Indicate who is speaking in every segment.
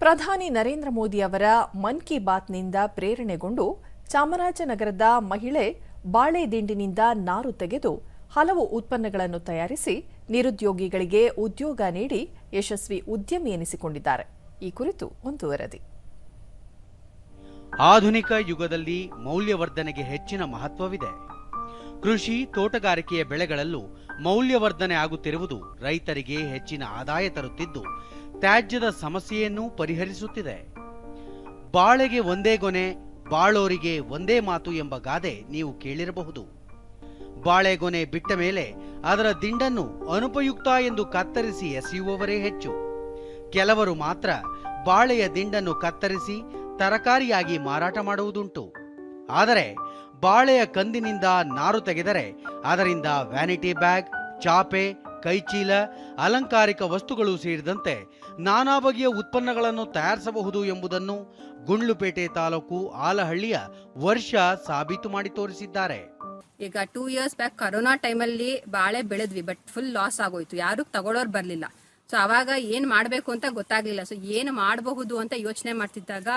Speaker 1: ಪ್ರಧಾನಿ ನರೇಂದ್ರ ಮೋದಿ ಅವರ ಮನ್ ಕಿ ಬಾತ್ನಿಂದ ಪ್ರೇರಣೆಗೊಂಡು ಚಾಮರಾಜನಗರದ ಮಹಿಳೆ ಬಾಳೆ ದಿಂಡಿನಿಂದ ನಾರು ತೆಗೆದು ಹಲವು ಉತ್ಪನ್ನಗಳನ್ನು ತಯಾರಿಸಿ ನಿರುದ್ಯೋಗಿಗಳಿಗೆ ಉದ್ಯೋಗ ನೀಡಿ ಯಶಸ್ವಿ ಉದ್ಯಮಿ ಎನಿಸಿಕೊಂಡಿದ್ದಾರೆ. ಈ ಕುರಿತು ಒಂದು ವರದಿ.
Speaker 2: ಆಧುನಿಕ ಯುಗದಲ್ಲಿ ಮೌಲ್ಯವರ್ಧನೆಗೆ ಹೆಚ್ಚಿನ ಮಹತ್ವವಿದೆ. ಕೃಷಿ, ತೋಟಗಾರಿಕೆಯ ಬೆಳೆಗಳಲ್ಲೂ ಮೌಲ್ಯವರ್ಧನೆ ಆಗುತ್ತಿರುವುದು ರೈತರಿಗೆ ಹೆಚ್ಚಿನ ಆದಾಯ ತರುತ್ತಿದ್ದು ತ್ಯಾಜ್ಯದ ಸಮಸ್ಯೆಯನ್ನೂ ಪರಿಹರಿಸುತ್ತಿದೆ. ಬಾಳೆಗೆ ಒಂದೇ ಗೊನೆ, ಬಾಳೋರಿಗೆ ಒಂದೇ ಮಾತು ಎಂಬ ಗಾದೆ ನೀವು ಕೇಳಿರಬಹುದು. ಬಾಳೆಗೊನೆ ಬಿಟ್ಟ ಮೇಲೆ ಅದರ ದಿಂಡನ್ನು ಅನುಪಯುಕ್ತ ಎಂದು ಕತ್ತರಿಸಿ ಎಸೆಯುವವರೇ ಹೆಚ್ಚು. ಕೆಲವರು ಮಾತ್ರ ಬಾಳೆಯ ದಿಂಡನ್ನು ಕತ್ತರಿಸಿ ತರಕಾರಿಯಾಗಿ ಮಾರಾಟ ಮಾಡುವುದುಂಟು. ಆದರೆ ಬಾಳೆಯ ಕಂದಿನಿಂದ ನಾರು ತೆಗೆದರೆ ಅದರಿಂದ ವ್ಯಾನಿಟಿ ಬ್ಯಾಗ್ ಚಾಪೆ ಕೈಚೀಲ, ಅಲಂಕಾರಿಕ ವಸ್ತುಗಳು ಸೇರಿದಂತೆ ನಾನಾ ಬಗೆಯ ಉತ್ಪನ್ನಗಳನ್ನು ತಯಾರಿಸಬಹುದು ಎಂಬುದನ್ನು ಗುಂಡ್ಲುಪೇಟೆ ತಾಲೂಕು ಆಲಹಳ್ಳಿಯ ವರ್ಷ ಸಾಬೀತು ಮಾಡಿ ತೋರಿಸಿದ್ದಾರೆ.
Speaker 3: ಈಗ ಟೂ ಇಯರ್ಸ್ ಬ್ಯಾಕ್ ಕರೋನಾ ಟೈಮಲ್ಲಿ ಬಾಳೆ ಬೆಳೆದ್ವಿ ಬಟ್ ಫುಲ್ ಲಾಸ್ ಆಗೋಯ್ತು. ಯಾರು ತಗೊಳ್ಳೋರು ಬರಲಿಲ್ಲ. ಸೊ ಅವಾಗ ಏನು ಮಾಡಬೇಕು ಅಂತ ಗೊತ್ತಾಗ್ಲಿಲ್ಲ. ಸೊ ಏನು ಮಾಡಬಹುದು ಅಂತ ಯೋಚನೆ ಮಾಡ್ತಿದ್ದಾಗ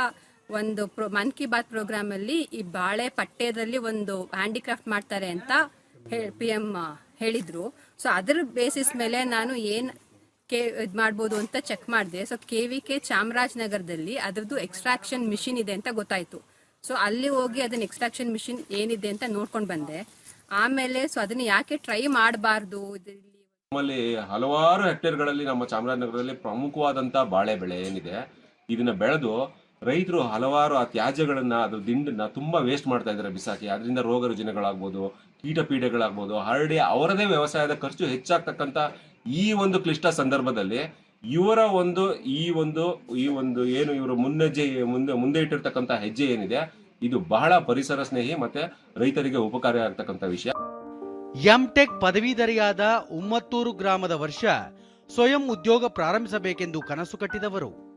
Speaker 3: ಒಂದು ಪ್ರೊ ಮನ್ ಕಿ ಬಾತ್ ಪ್ರೋಗ್ರಾಮಲ್ಲಿ ಈ ಬಾಳೆ ಪಠ್ಯದಲ್ಲಿ ಒಂದು ಹ್ಯಾಂಡಿಕ್ರಾಫ್ಟ್ ಮಾಡ್ತಾರೆ ಅಂತ ಪಿ ಎಂ ಹೇಳಿದ್ರು. ಸೊ ಅದ್ರ ಬೇಸಿಸ್ ಮೇಲೆ ನಾನು ಏನು ಕೆ, ಇದು ಮಾಡ್ಬೋದು ಅಂತ ಚೆಕ್ ಮಾಡಿದೆ. ಸೊ ಕೆ ವಿ ಕೆ ಚಾಮರಾಜನಗರದಲ್ಲಿ ಅದ್ರದ್ದು ಎಕ್ಸ್ಟ್ರಾಕ್ಷನ್ ಮಿಷಿನ್ ಇದೆ ಅಂತ ಗೊತ್ತಾಯ್ತು. ಸೊ ಅಲ್ಲಿ ಹೋಗಿ ಅದನ್ನ ಎಕ್ಸ್ಟ್ರಾಕ್ಷನ್ ಮಿಷಿನ್ ಏನಿದೆ ಅಂತ ನೋಡ್ಕೊಂಡು ಬಂದೆ. ಆಮೇಲೆ ಸೊ ಅದನ್ನ ಯಾಕೆ ಟ್ರೈ ಮಾಡಬಾರ್ದು?
Speaker 4: ನಮ್ಮಲ್ಲಿ ಹಲವಾರು ಹೆಕ್ಟೇರ್ಗಳಲ್ಲಿ ನಮ್ಮ ಚಾಮರಾಜನಗರದಲ್ಲಿ ಪ್ರಮುಖವಾದಂತ ಬಾಳೆ ಬೆಳೆ ಏನಿದೆ, ಇದನ್ನ ಬೆಳೆದು ರೈತರು ಹಲವಾರು ಆ ತ್ಯಾಜ್ಯಗಳನ್ನು, ಅದು ದಿಂಡನ್ನ ತುಂಬಾ ವೇಸ್ಟ್ ಮಾಡ್ತಾ ಇದ್ದಾರೆ ಬಿಸಾಕಿ. ಅದರಿಂದ ರೋಗ ರುಜಿನಗಳಾಗ್ಬೋದು, ಕೀಟಪೀಡೆಗಳಾಗ್ಬೋದು, ಹರಡಿ ಅವರದೇ ವ್ಯವಸಾಯದ ಖರ್ಚು ಹೆಚ್ಚಾಗ್ತಕ್ಕಂಥ ಈ ಒಂದು ಕ್ಲಿಷ್ಟ ಸಂದರ್ಭದಲ್ಲಿ ಇವರ ಒಂದು ಈ ಒಂದು ಈ ಒಂದು ಏನು ಇವರು ಮುನ್ನಜ್ಜೆ, ಮುಂದೆ ಮುಂದೆ ಇಟ್ಟಿರ್ತಕ್ಕಂಥ ಹೆಜ್ಜೆ ಏನಿದೆ, ಇದು ಬಹಳ ಪರಿಸರ ಸ್ನೇಹಿ ಮತ್ತೆ ರೈತರಿಗೆ ಉಪಕಾರ ಆಗ್ತಕ್ಕಂಥ ವಿಷಯ.
Speaker 2: ಎಂಟೆಕ್ ಪದವೀಧರೆಯಾದ ಉಮ್ಮತ್ತೂರು ಗ್ರಾಮದ ವರ್ಷ ಸ್ವಯಂ ಉದ್ಯೋಗ ಪ್ರಾರಂಭಿಸಬೇಕೆಂದು ಕನಸು ಕಟ್ಟಿದವರು.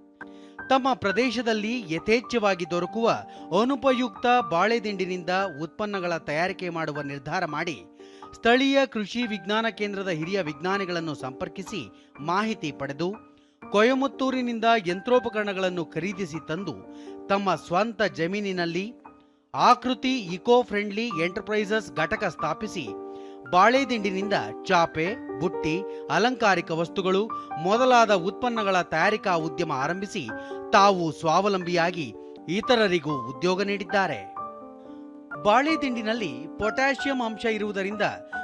Speaker 2: ತಮ್ಮ ಪ್ರದೇಶದಲ್ಲಿ ಯಥೇಚ್ಛವಾಗಿ ದೊರಕುವ ಅನುಪಯುಕ್ತ ಬಾಳೆದಿಂಡಿನಿಂದ ಉತ್ಪನ್ನಗಳ ತಯಾರಿಕೆ ಮಾಡುವ ನಿರ್ಧಾರ ಮಾಡಿ ಸ್ಥಳೀಯ ಕೃಷಿ ವಿಜ್ಞಾನ ಕೇಂದ್ರದ ಹಿರಿಯ ವಿಜ್ಞಾನಿಗಳನ್ನು ಸಂಪರ್ಕಿಸಿ ಮಾಹಿತಿ ಪಡೆದು ಕೊಯಮತ್ತೂರಿನಿಂದ ಯಂತ್ರೋಪಕರಣಗಳನ್ನು ಖರೀದಿಸಿ ತಂದು ತಮ್ಮ ಸ್ವಂತ ಜಮೀನಿನಲ್ಲಿ ಆಕೃತಿ ಇಕೋ ಫ್ರೆಂಡ್ಲಿ ಎಂಟರ್ಪ್ರೈಸಸ್ ಘಟಕ ಸ್ಥಾಪಿಸಿ ಬಾಳೆದಿಂಡಿನಿಂದ ಚಾಪೆ, ಬುಟ್ಟಿ, ಅಲಂಕಾರಿಕ ವಸ್ತುಗಳು, ಮೊದಲಾದ ಉತ್ಪನ್ನಗಳ ತಯಾರಿಕಾ ಉದ್ಯಮ ಆರಂಭಿಸಿ ತಾವು ಸ್ವಾವಲಂಬಿಯಾಗಿ ಇತರರಿಗೂ ಉದ್ಯೋಗ ನೀಡಿದ್ದಾರೆ. ಬಾಳೆದಿಂಡಿನಲ್ಲಿ ಪೊಟ್ಯಾಷಿಯಂ ಅಂಶ ಇರುವುದರಿಂದ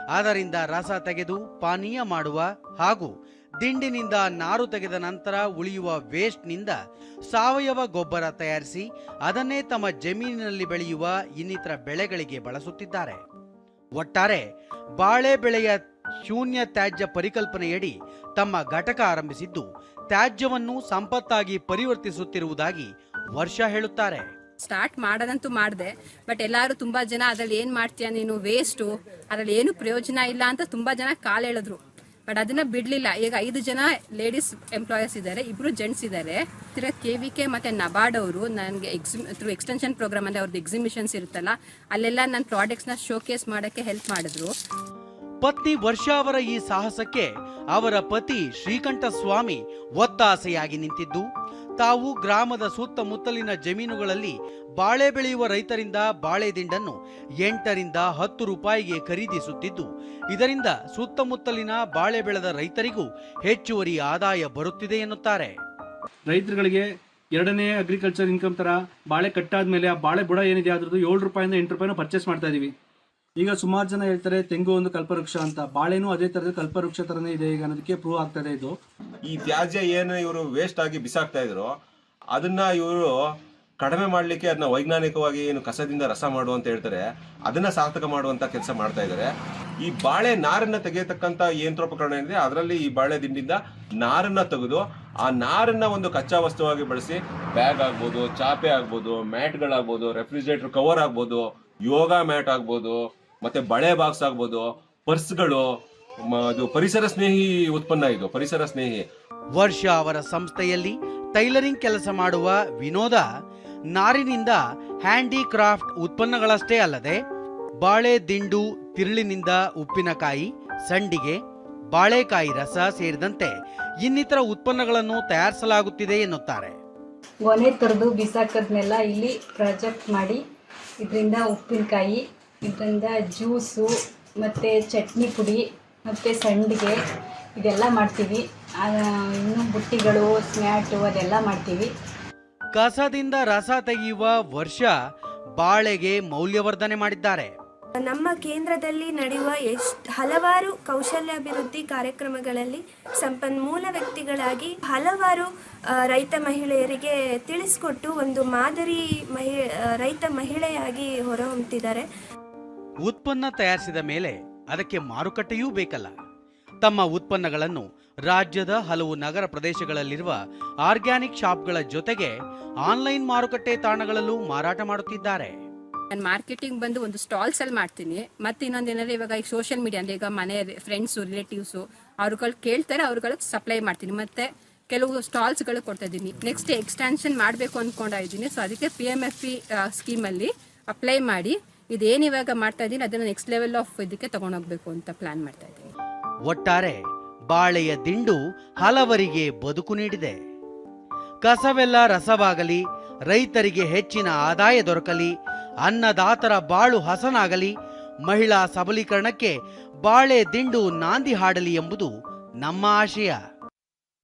Speaker 2: ಅದರಿಂದ ರಸ ತೆಗೆದು ಪಾನೀಯ ಮಾಡುವ ಹಾಗೂ ದಿಂಡಿನಿಂದ ನಾರು ತೆಗೆದ ನಂತರ ಉಳಿಯುವ ವೇಸ್ಟ್ನಿಂದ ಸಾವಯವ ಗೊಬ್ಬರ ತಯಾರಿಸಿ ಅದನ್ನೇ ತಮ್ಮ ಜಮೀನಿನಲ್ಲಿ ಬೆಳೆಯುವ ಇನ್ನಿತರ ಬೆಳೆಗಳಿಗೆ ಬಳಸುತ್ತಿದ್ದಾರೆ. ಒಟ್ಟಾರೆ ಬಾಳೆ ಬೆಳೆಯ ಶೂನ್ಯ ತ್ಯಾಜ್ಯ ಪರಿಕಲ್ಪನೆಯಡಿ ತಮ್ಮ ಘಟಕ ಆರಂಭಿಸಿದ್ದು, ತ್ಯಾಜ್ಯವನ್ನು ಸಂಪತ್ತಾಗಿ ಪರಿವರ್ತಿಸುತ್ತಿರುವುದಾಗಿ ವರ್ಷ ಹೇಳುತ್ತಾರೆ.
Speaker 3: ಸ್ಟಾರ್ಟ್ ಮಾಡೋದಂತೂ ಮಾಡಿದೆ, ಬಟ್ ಎಲ್ಲರೂ ತುಂಬಾ ಜನ ಅದ್ರಲ್ಲಿ ಏನ್ ಮಾಡ್ತೀಯ ನೀನು ವೇಸ್ಟು ಅದ್ರಲ್ಲಿ ಏನು ಪ್ರಯೋಜನ ಇಲ್ಲ ಅಂತ ತುಂಬಾ ಜನ ಕಾಲ್ ಹೇಳಿದ್ರು ಬಟ್ ಅದನ್ನ ಬಿಡ್ಲಿಲ್ಲ. ಈಗ ಐದು ಜನ ಲೇಡೀಸ್ ಎಂಪ್ಲಾಯರ್ಸ್ ಇದ್ದಾರೆ, ಇಬ್ರು ಜೆಂಟ್ಸ್ ಇದ್ದಾರೆ. ಕೆ ವಿ ಕೆ ಮತ್ತೆ ನಬಾರ್ಡ್ ಅವರು ನನಗೆ ಎಕ್ಸಿಮ್ ಥ್ರೂ ಎಕ್ಸ್ಟೆನ್ಷನ್ ಪ್ರೋಗ್ರಾಮ್ ಅಂದ್ರೆ ಅವ್ರದ್ದು ಎಕ್ಸಿಬಿಷನ್ಸ್ ಇರುತ್ತಲ್ಲ, ಅಲ್ಲೆಲ್ಲ ನನ್ನ ಪ್ರಾಡಕ್ಟ್ಸ್ನ ಶೋಕೇಸ್ ಮಾಡೋಕ್ಕೆ ಹೆಲ್ಪ್ ಮಾಡಿದ್ರು.
Speaker 2: ಪತ್ನಿ ವರ್ಷ ಅವರ ಈ ಸಾಹಸಕ್ಕೆ ಅವರ ಪತಿ ಶ್ರೀಕಂಠ ಸ್ವಾಮಿ ಒತ್ತಾಸೆಯಾಗಿ ನಿಂತಿದ್ದು. ತಾವು ಗ್ರಾಮದ ಸುತ್ತಮುತ್ತಲಿನ ಜಮೀನುಗಳಲ್ಲಿ ಬಾಳೆ ಬೆಳೆಯುವ ರೈತರಿಂದ ಬಾಳೆ ದಿಂಡನ್ನು ಎಂಟರಿಂದ ಹತ್ತು ರೂಪಾಯಿಗೆ ಖರೀದಿಸುತ್ತಿದ್ದು, ಇದರಿಂದ ಸುತ್ತಮುತ್ತಲಿನ ಬಾಳೆ ಬೆಳೆದ ರೈತರಿಗೂ ಹೆಚ್ಚುವರಿ ಆದಾಯ ಬರುತ್ತಿದೆ ಎನ್ನುತ್ತಾರೆ.
Speaker 5: ರೈತರುಗಳಿಗೆ ಎರಡನೇ ಅಗ್ರಿಕಲ್ಚರ್ ಇನ್ಕಮ್ ತರ ಬಾಳೆ ಕಟ್ಟಾದ್ಮೇಲೆ ಆ ಬಾಳೆ ಬುಡ ಏನಿದೆ, ಅದ್ರದ್ದು ಏಳು ರೂಪಾಯಿಂದ ಎಂಟು ರೂಪಾಯಿನ ಪರ್ಚೇಸ್ ಮಾಡ್ತಾ ಇದೀವಿ. ಈಗ ಸುಮಾರು ಜನ ಹೇಳ್ತಾರೆ ತೆಂಗು ಒಂದು ಕಲ್ಪವೃಕ್ಷ ಅಂತ. ಬಾಳೆನೂ ಅದೇ ತರದ ಕಲ್ಪವೃಕ್ಷ ತರನೇ ಇದೆ ಈಗ ಅನ್ನೋದಕ್ಕೆ ಪ್ರೂವ್ ಆಗ್ತದೆ ಇದು.
Speaker 4: ಈ ತ್ಯಾಜ್ಯ ಏನು ಇವರು ವೇಸ್ಟ್ ಆಗಿ ಬಿಸಾಕ್ತಾ ಇದ್ರು, ಅದನ್ನ ಇವರು ಕಡಿಮೆ ಮಾಡ್ಲಿಕ್ಕೆ ಅದನ್ನ ವೈಜ್ಞಾನಿಕವಾಗಿ ಏನು ಕಸದಿಂದ ರಸ ಮಾಡು ಅಂತ ಹೇಳ್ತಾರೆ. ಅದನ್ನ ಸಾರ್ಥಕ ಮಾಡುವಂತ ಕೆಲಸ ಮಾಡ್ತಾ ಇದ್ದಾರೆ ಈ ಬಾಳೆ ನಾರನ್ನ ತೆಗೆಯತಕ್ಕಂತ ಯಂತ್ರೋಪಕರಣ ಏನಿದೆ, ಅದರಲ್ಲಿ ಈ ಬಾಳೆ ದಿಂಡಿಂದ ನಾರನ್ನ ತೆಗೆದು, ಆ ನಾರನ್ನ ಒಂದು ಕಚ್ಚಾ ವಸ್ತುವಾಗಿ ಬಳಸಿ ಬ್ಯಾಗ್ ಆಗ್ಬೋದು, ಚಾಪೆ ಆಗ್ಬೋದು, ಮ್ಯಾಟ್ಗಳಾಗ್ಬೋದು ರೆಫ್ರಿಜರೇಟರ್ ಕವರ್ ಆಗ್ಬೋದು, ಯೋಗ ಮ್ಯಾಟ್ ಆಗ್ಬೋದು ಮತ್ತೆ ಬಳೆ ಬಾಕ್ಸ್ ಆಗ್ಬೋದು ಪರ್ಸ್ಗಳು ಅದು ಪರಿಸರ ಸ್ನೇಹಿ ಉತ್ಪನ್ನ ಇದು ಪರಿಸರ ಸ್ನೇಹಿ.
Speaker 2: ವರ್ಷ ಅವರ ಸಂಸ್ಥೆಯಲ್ಲಿ ಟೈಲರಿಂಗ್ ಕೆಲಸ ಮಾಡುವ ವಿನೋದ ನಾರಿನಿಂದ ಹ್ಯಾಂಡಿಕ್ರಾಫ್ಟ್ ಉತ್ಪನ್ನಗಳಷ್ಟೇ ಅಲ್ಲದೆ ಬಾಳೆ ದಿಂಡು ತಿರುಳಿನಿಂದ ಉಪ್ಪಿನಕಾಯಿ ಸಂಡಿಗೆ ಬಾಳೆಕಾಯಿ ರಸ ಸೇರಿದಂತೆ ಇನ್ನಿತರ ಉತ್ಪನ್ನಗಳನ್ನು ತಯಾರಿಸಲಾಗುತ್ತಿದೆ ಎನ್ನುತ್ತಾರೆ.
Speaker 6: ಗೊನೆ ತರದು ಬಿಸಾಕದ್ನೆಲ್ಲ ಇಲ್ಲಿ ಪ್ರಾಜೆಕ್ಟ್ ಮಾಡಿ ಇದರಿಂದ ಉಪ್ಪಿನಕಾಯಿ ಇದರಿಂದ ಜ್ಯೂಸು ಮತ್ತು ಚಟ್ನಿ ಪುಡಿ ಮತ್ತು ಸಂಡಿಗೆ ಇದೆಲ್ಲ ಮಾಡ್ತೀವಿ. ಆ, ಇನ್ನು ಬುಟ್ಟಿಗಳು ಸ್ನ್ಯಾಟು ಅದೆಲ್ಲ ಮಾಡ್ತೀವಿ.
Speaker 2: ಕಸದಿಂದ ರಸ ತೆಗೆಯುವ ವರ್ಷ ಬಾಳೆಗೆ ಮೌಲ್ಯವರ್ಧನೆ ಮಾಡಿದ್ದಾರೆ.
Speaker 7: ನಮ್ಮ ಕೇಂದ್ರದಲ್ಲಿ ನಡೆಯುವ ಎಷ್ಟು ಹಲವಾರು ಕೌಶಲ್ಯಾಭಿವೃದ್ಧಿ ಕಾರ್ಯಕ್ರಮಗಳಲ್ಲಿ ಸಂಪನ್ಮೂಲ ವ್ಯಕ್ತಿಗಳಾಗಿ ಹಲವಾರು ರೈತ ಮಹಿಳೆಯರಿಗೆ ತಿಳಿಸ್ಕೊಟ್ಟು ಒಂದು ಮಾದರಿ ಮಹಿ ರೈತ ಮಹಿಳೆಯಾಗಿ ಹೊರಹೊಮ್ಮಿದ್ದಾರೆ
Speaker 2: ಉತ್ಪನ್ನ ತಯಾರಿಸಿದ ಮೇಲೆ ಅದಕ್ಕೆ ಮಾರುಕಟ್ಟೆಯೂ ಬೇಕಲ್ಲ. ತಮ್ಮ ಉತ್ಪನ್ನಗಳನ್ನು ರಾಜ್ಯದ ಹಲವು ನಗರ ಪ್ರದೇಶಗಳಲ್ಲಿರುವ ಆರ್ಗ್ಯಾನಿಕ್ ಶಾಪ್ಗಳ ಜೊತೆಗೆ ಆನ್ಲೈನ್ ಮಾರುಕಟ್ಟೆ ತಾಣಗಳಲ್ಲೂ ಮಾರಾಟ ಮಾಡುತ್ತಿದ್ದಾರೆ.
Speaker 3: ನಾನು ಮಾರ್ಕೆಟಿಂಗ್ ಬಂದು ಒಂದು ಸ್ಟಾಲ್ಸ್ ಅಲ್ಲಿ ಮಾಡ್ತೀನಿ. ಮತ್ತೆ ಇನ್ನೊಂದೇನಾದ್ರೆ ಇವಾಗ ಈಗ ಸೋಷಿಯಲ್ ಮೀಡಿಯಾ ಅಂದ್ರೆ ಈಗ ಮನೆ ಫ್ರೆಂಡ್ಸು ರಿಲೇಟಿವ್ಸು ಅವ್ರುಗಳು ಕೇಳ್ತಾರೆ ಅವ್ರುಗಳಿಗೆ ಸಪ್ಲೈ ಮಾಡ್ತೀನಿ. ಮತ್ತೆ ಕೆಲವು ಸ್ಟಾಲ್ಸ್ಗಳು ಕೊಡ್ತಾ ಇದ್ದೀನಿ. ನೆಕ್ಸ್ಟ್ ಎಕ್ಸ್ಟೆನ್ಷನ್ ಮಾಡಬೇಕು ಇದ್ದೀನಿ ಸೊ ಅದಕ್ಕೆ ಪಿ ಎಂ ಎಫ್ ಪಿ ಸ್ಕೀಮಲ್ಲಿ ಅಪ್ಲೈ ಮಾಡಿ ಇದೇನು ಇವಾಗ ಮಾಡ್ತಾ ಇದ್ದೀನಿ, ಅದನ್ನು ನೆಕ್ಸ್ಟ್ ಲೆವೆಲ್ ಆಫ್ ಇದಕ್ಕೆ ತಗೊಂಡೋಗ್ಬೇಕು ಅಂತ ಪ್ಲಾನ್ ಮಾಡ್ತಾ ಇದ್ದೀನಿ.
Speaker 2: ಒಟ್ಟಾರೆ ಬಾಳೆಯ ದಿಂಡು ಹಲವರಿಗೆ ಬದುಕು ನೀಡಿದೆ. ಕಸವೆಲ್ಲ ರಸವಾಗಲಿ, ರೈತರಿಗೆ ಹೆಚ್ಚಿನ ಆದಾಯ ದೊರಕಲಿ, ಅನ್ನದಾತರ ಬಾಳು ಹಸನಾಗಲಿ, ಮಹಿಳಾ ಸಬಲೀಕರಣಕ್ಕೆ ಬಾಳೆ ದಿಂಡು ನಾಂದಿ ಹಾಡಲಿ ಎಂಬುದು ನಮ್ಮ ಆಶಯ.